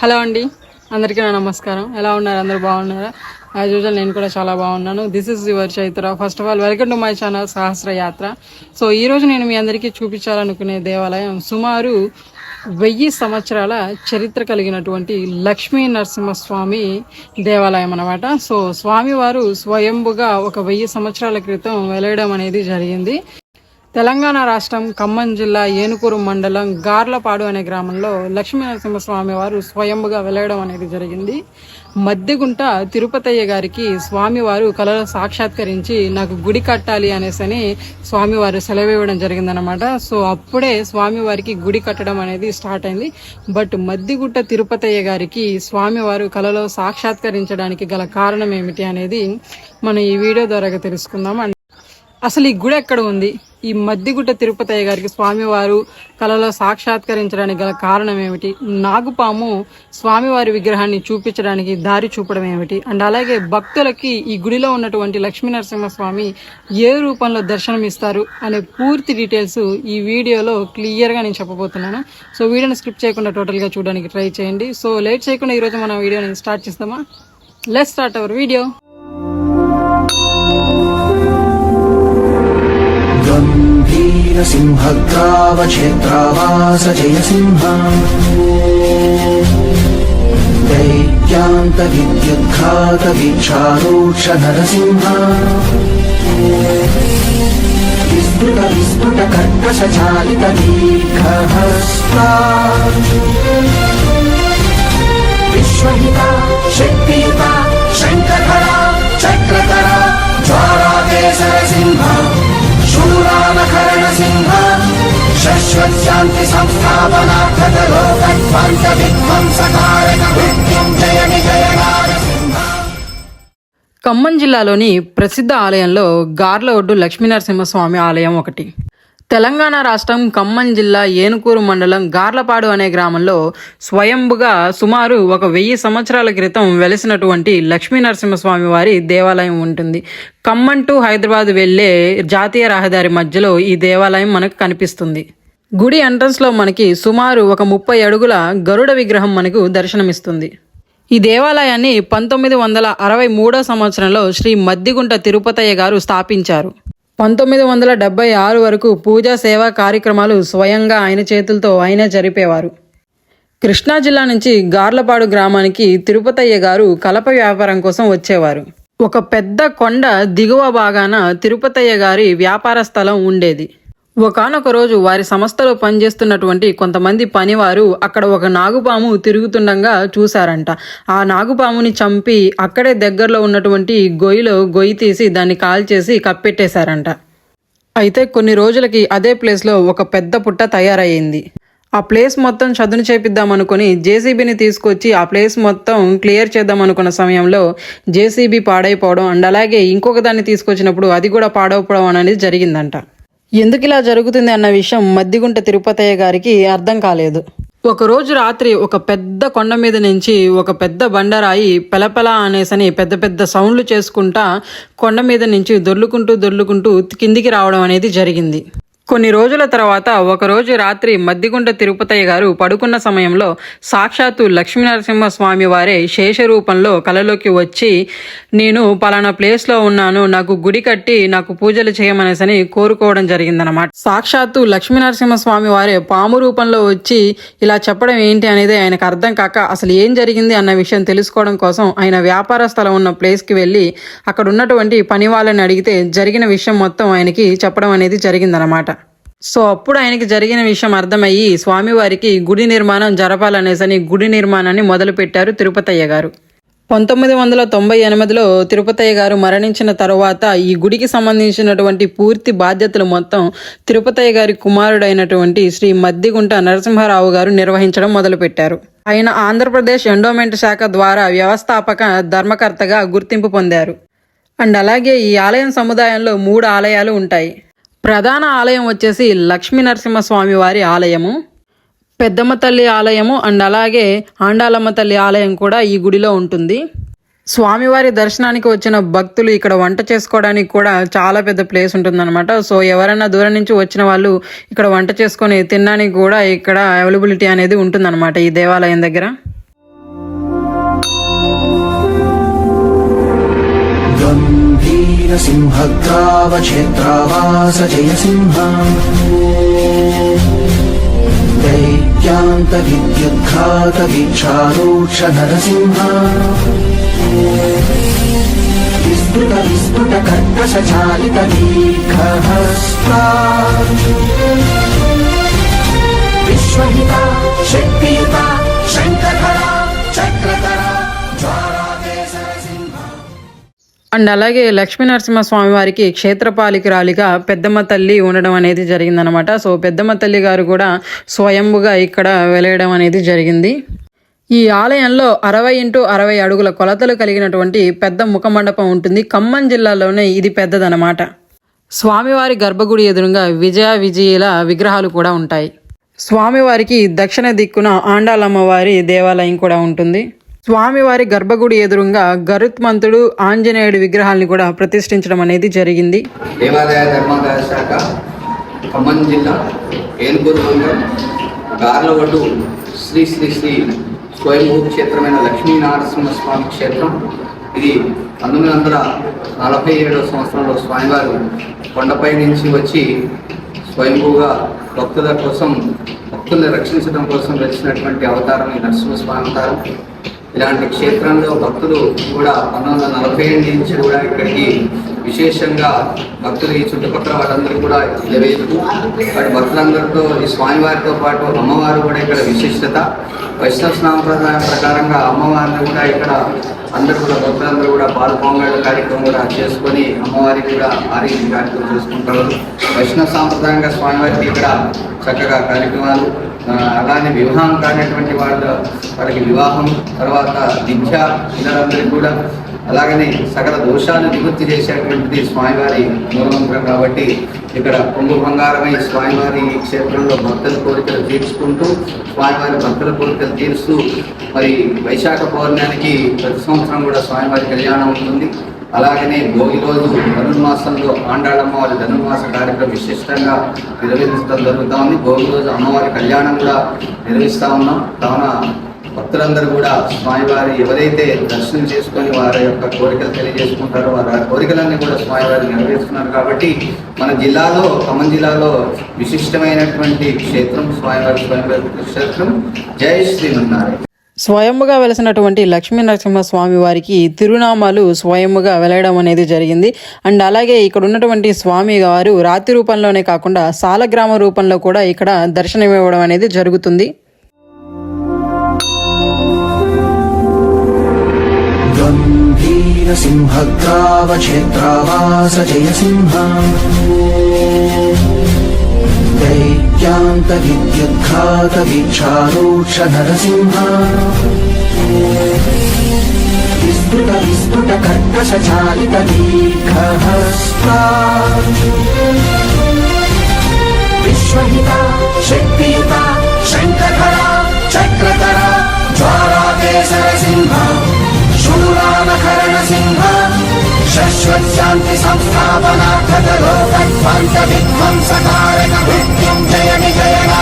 Hello అండి. అందరికీ నా నమస్కారం. ఎలా ఉన్నారు? అందరూ బాగున్నారా? యాజ్ యూజువల్ నేను కూడా చాలా బాగున్నాను. This is your Chaitra first of all welcome to my channel Sahasra Yatra so ఈ రోజు నేను మీ అందరికీ చూపించాలనుకునే దేవాలయం సుమారు వెయ్యి సంవత్సరాల చరిత్ర కలిగినటువంటి లక్ష్మీ నరసింహస్వామి దేవాలయం అన్నమాట. సో స్వామివారు స్వయంభుగా ఒక వెయ్యి సంవత్సరాల క్రితం వెలయడం అనేది జరిగింది. తెలంగాణ రాష్ట్రం ఖమ్మం జిల్లా ఏనుకూరు మండలం గార్లపాడు అనే గ్రామంలో లక్ష్మీ నరసింహస్వామి వారు స్వయంగా వెలయడం అనేది జరిగింది. మద్దెగుంట తిరుపతయ్య గారికి స్వామివారు కళలో సాక్షాత్కరించి నాకు గుడి కట్టాలి అనేసని స్వామివారు సెలవివ్వడం జరిగిందనమాట సో అప్పుడే స్వామివారికి గుడి కట్టడం అనేది స్టార్ట్ అయింది. బట్ మద్దిగుట్ట తిరుపతయ్య గారికి స్వామివారు కళలో సాక్షాత్కరించడానికి గల కారణం ఏమిటి అనేది మనం ఈ వీడియో ద్వారా తెలుసుకుందాం. అసలు ఈ గుడి ఎక్కడ ఉంది? ఈ మద్దిగుట్ట తిరుపతయ్య గారికి స్వామివారు కళలో సాక్షాత్కరించడానికి గల కారణం ఏమిటి? నాగుపాము స్వామివారి విగ్రహాన్ని చూపించడానికి దారి చూపడం ఏమిటి? అండ్ అలాగే భక్తులకి ఈ గుడిలో ఉన్నటువంటి లక్ష్మీ నరసింహస్వామి ఏ రూపంలో దర్శనం ఇస్తారు అనే పూర్తి డీటెయిల్స్ ఈ వీడియోలో క్లియర్గా నేను చెప్పబోతున్నాను. సో వీడియోని స్క్రిప్ట్ చేయకుండా టోటల్గా చూడడానికి ట్రై చేయండి. సో లేట్ చేయకుండా ఈరోజు మనం వీడియోని స్టార్ట్ చేస్తామా? Let start our video गम्भीरसिंहग्रावक्षेत्रावास Jaisingh दैत्यान्तविद्युद्घातवीक्षारोक्ष नरसिंह विस्तृत विस्तृत कर्कशचालित दीर्घहस्ता विश्वहिता शश्वत्शान्ति संस्थापनार्थक लोकध्वंस विध्वंसकारक मृत्युञ्जय विजय नारसिंह ఖమ్మం జిల్లాలోని ప్రసిద్ధ ఆలయంలో గార్ల ఒడ్డు లక్ష్మీనరసింహస్వామి ఆలయం ఒకటి తెలంగాణ రాష్ట్రం ఖమ్మం జిల్లా ఏనుకూరు మండలం గార్లపాడు అనే గ్రామంలో స్వయంభుగా సుమారు ఒక వెయ్యి సంవత్సరాల క్రితం వెలిసినటువంటి లక్ష్మీనరసింహస్వామి వారి దేవాలయం ఉంటుంది ఖమ్మం టు హైదరాబాద్ వెళ్లే జాతీయ రహదారి మధ్యలో ఈ దేవాలయం మనకు కనిపిస్తుంది గుడి ఎంట్రన్స్లో మనకి సుమారు ఒక ముప్పై అడుగుల గరుడ విగ్రహం మనకు దర్శనమిస్తుంది. ఈ దేవాలయాన్ని పంతొమ్మిది వందల అరవై మూడో సంవత్సరంలో శ్రీ మద్దిగుంట తిరుపతయ్య గారు స్థాపించారు. పంతొమ్మిది వందల డెబ్బై ఆరు వరకు పూజా సేవా కార్యక్రమాలు స్వయంగా ఆయన చేతులతో ఆయనే జరిపేవారు. కృష్ణా జిల్లా నుంచి గార్లపాడు గ్రామానికి తిరుపతయ్య గారు కలప వ్యాపారం కోసం వచ్చేవారు. ఒక పెద్ద కొండ దిగువ భాగాన తిరుపతయ్య గారి వ్యాపార స్థలం ఉండేది. ఒకనొక రోజు వారి సంస్థలో పనిచేస్తున్నటువంటి కొంతమంది పనివారు అక్కడ ఒక నాగుపాము తిరుగుతుండగా చూశారంట. ఆ నాగుపాముని చంపి అక్కడే దగ్గరలో ఉన్నటువంటి గొయ్యిలో గొయ్యి తీసి దాన్ని కాల్చేసి కప్పెట్టేశారంట. అయితే కొన్ని రోజులకి అదే ప్లేస్లో ఒక పెద్ద పుట్ట తయారయ్యింది. ఆ ప్లేస్ మొత్తం చదును చేపిద్దాం అనుకుని జేసీబీని తీసుకొచ్చి ఆ ప్లేస్ మొత్తం క్లియర్ చేద్దాం అనుకున్న సమయంలో జేసీబీ పాడైపోవడం అండ్ అలాగే ఇంకొక దాన్ని తీసుకొచ్చినప్పుడు అది కూడా పాడైపోవడం అనేది జరిగిందంట. ఎందుకు ఇలా జరుగుతుంది అన్న విషయం మద్దిగుంట తిరుపతయ్య గారికి అర్థం కాలేదు. ఒకరోజు రాత్రి ఒక పెద్ద కొండ మీద నుంచి ఒక పెద్ద బండరాయి పెలపెల అనేసని పెద్ద పెద్ద సౌండ్లు చేసుకుంటా కొండ మీద నుంచి దొర్లుకుంటూ దొర్లుకుంటూ కిందికి రావడం అనేది జరిగింది. కొన్ని రోజుల తర్వాత ఒకరోజు రాత్రి మద్దిగుంట తిరుపతయ్య గారు పడుకున్న సమయంలో సాక్షాత్తు లక్ష్మీనరసింహ స్వామి వారే శేష రూపంలో కలలోకి వచ్చి నేను పలానా ప్లేస్లో ఉన్నాను నాకు గుడి కట్టి నాకు పూజలు చేయమనేసని కోరుకోవడం జరిగిందనమాట సాక్షాత్తు లక్ష్మీనరసింహ స్వామి వారే పాము రూపంలో వచ్చి ఇలా చెప్పడం ఏంటి అనేది ఆయనకు అర్థం కాక అసలు ఏం జరిగింది అన్న విషయం తెలుసుకోవడం కోసం ఆయన వ్యాపార స్థలం ఉన్న ప్లేస్కి వెళ్ళి అక్కడ ఉన్నటువంటి పని వాళ్ళని అడిగితే జరిగిన విషయం మొత్తం ఆయనకి చెప్పడం అనేది జరిగిందనమాట సో అప్పుడు ఆయనకి జరిగిన విషయం అర్థమయ్యి స్వామివారికి గుడి నిర్మాణం జరపాలనేసని గుడి నిర్మాణాన్ని మొదలుపెట్టారు తిరుపతయ్య గారు. పంతొమ్మిది వందల తొంభై ఎనిమిదిలో తిరుపతయ్య గారు మరణించిన తరువాత ఈ గుడికి సంబంధించినటువంటి పూర్తి బాధ్యతలు మొత్తం తిరుపతయ్య గారి కుమారుడైనటువంటి శ్రీ మద్దిగుంట నరసింహారావు గారు నిర్వహించడం మొదలుపెట్టారు. ఆయన ఆంధ్రప్రదేశ్ ఎండోమెంట్ శాఖ ద్వారా వ్యవస్థాపక ధర్మకర్తగా గుర్తింపు పొందారు. అండ్ అలాగే ఈ ఆలయం సముదాయంలో మూడు ఆలయాలు ఉంటాయి. ప్రధాన ఆలయం వచ్చేసి లక్ష్మీ నరసింహస్వామి వారి ఆలయము. పెద్దమ్మ తల్లి ఆలయము అండ్ అలాగే ఆండాలమ్మ తల్లి ఆలయం కూడా ఈ గుడిలో ఉంటుంది. స్వామివారి దర్శనానికి వచ్చిన భక్తులు ఇక్కడ వంట చేసుకోవడానికి కూడా చాలా పెద్ద ప్లేస్ ఉంటుందన్నమాట. సో ఎవరైనా దూరం నుంచి వచ్చిన వాళ్ళు ఇక్కడ వంట చేసుకొని తినడానికి కూడా ఇక్కడ అవైలబిలిటీ అనేది ఉంటుందన్నమాట ఈ దేవాలయం దగ్గర. गम्भीरसिंहग्रावक्षेत्रावास जय सिंह दैत्यान्तविद्युद्घातवीक्षारूक्ष नरसिंह विस्तृत विस्तृत कर्कशचालित दीर्घहस्ता विश्वहिता शक्तियुता అండ్ అలాగే లక్ష్మీ నరసింహస్వామి వారికి క్షేత్రపాలికరాలిగా పెద్దమ్మ తల్లి ఉండడం అనేది జరిగిందనమాట సో పెద్దమ్మ తల్లి గారు కూడా స్వయంభుగా ఇక్కడ వెలయడం అనేది జరిగింది. ఈ ఆలయంలో అరవై ఇంటూ అరవై అడుగుల కొలతలు కలిగినటువంటి పెద్ద ముఖమండపం ఉంటుంది. ఖమ్మం జిల్లాలోనే ఇది పెద్దదనమాట స్వామివారి గర్భగుడి ఎదురుగా విజయ విజయుల విగ్రహాలు కూడా ఉంటాయి. స్వామివారికి దక్షిణ దిక్కున ఆండాలమ్మవారి దేవాలయం కూడా ఉంటుంది. స్వామివారి గర్భగుడి ఎదురుగా గరుత్మంతుడు ఆంజనేయుడి విగ్రహాల్ని కూడా ప్రతిష్ఠించడం అనేది జరిగింది. దేవాదాయ ధర్మాదాయ శాఖ ఖమ్మం జిల్లా ఏనుగురు మండలం గార్లవడ్డు శ్రీ శ్రీ శ్రీ స్వయంభూ క్షేత్రమైన లక్ష్మీనరసింహస్వామి క్షేత్రం. ఇది పంతొమ్మిది వందల నలభై ఏడవ సంవత్సరంలో స్వామివారు కొండపై నుంచి వచ్చి స్వయంభూగా భక్తుల కోసం భక్తుల్ని రక్షించడం కోసం వెలిసినటువంటి అవతారం ఈ నరసింహస్వామి అవతారం. ఇలాంటి క్షేత్రంలో భక్తులు కూడా పంతొమ్మిది వందల నలభై ఎనిమిది నుంచి కూడా ఇక్కడికి విశేషంగా భక్తులు ఈ చుట్టుపక్కల వాళ్ళందరూ కూడా నిలవేస్తూ వాటి భక్తులందరితో ఈ స్వామివారితో పాటు అమ్మవారు కూడా ఇక్కడ విశిష్టత. వైష్ణవ సాంప్రదాయం ప్రకారంగా అమ్మవారిని కూడా ఇక్కడ అందరూ కూడా భక్తులందరూ కూడా పాలు పొంగళ్ళ కార్యక్రమం కూడా చేసుకొని అమ్మవారికి కూడా ఆరోగ్య కార్యక్రమం చేసుకుంటారు. వైష్ణవ సాంప్రదాయంగా స్వామివారికి ఇక్కడ చక్కగా కార్యక్రమాలు అలానే వివాహం కానటువంటి వాళ్ళ వాళ్ళకి వివాహం తర్వాత విద్య పిల్లలందరికీ కూడా. అలాగనే సకల దోషాలు నివృత్తి చేసేటువంటిది స్వామివారి మూలమంత్రం కాబట్టి ఇక్కడ పొంగు బంగారమై స్వామివారి క్షేత్రంలో భక్తుల కోరికలు తీర్చుకుంటూ స్వామివారి భక్తుల కోరికలు తీరుస్తూ మరి వైశాఖ పౌర్ణానికి ప్రతి సంవత్సరం కూడా స్వామివారి కళ్యాణం ఉంటుంది. అలాగనే భోగి రోజు ధనుర్మాసంలో ఆండాళమ్మ వారి ధనుర్మాస కార్యక్రమం విశిష్టంగా నిర్వహించడం జరుగుతూ ఉంది భోగి రోజు అమ్మవారి కళ్యాణం కూడా నిర్వహిస్తూ ఉన్నాం. కావున భక్తులందరూ కూడా స్వామివారి ఎవరైతే దర్శనం చేసుకొని వారి యొక్క కోరికలు తెలియజేసుకుంటారో వారి కోరికలన్నీ కూడా స్వామివారి నెరవేరుస్తున్నారు కాబట్టి మన జిల్లాలో ఖమ్మం జిల్లాలో విశిష్టమైనటువంటి క్షేత్రం స్వామివారి స్వామివారి క్షేత్రం. జై శ్రీమన్నారాయణ. స్వయంగా వెలిసినటువంటి లక్ష్మీ నరసింహస్వామి వారికి తిరునామాలు స్వయముగా వెలయడం అనేది జరిగింది. అండ్ అలాగే ఇక్కడ ఉన్నటువంటి స్వామి వారు రాతి రూపంలోనే కాకుండా సాలగ్రామ రూపంలో కూడా ఇక్కడ దర్శనమివ్వడం అనేది జరుగుతుంది. సింహ जय सिंह दैत्यान्तविद्युद्घातवीक्षारूक्ष नरसिंह विस्तृत विस्तृत कर्कशचालित दीर्घहस्ता विश्वहिता शक्तियुता శాంతి సంస్థాపనార్థ లోక విధ్వంసకారక మృత్యుం జయ నిజయనా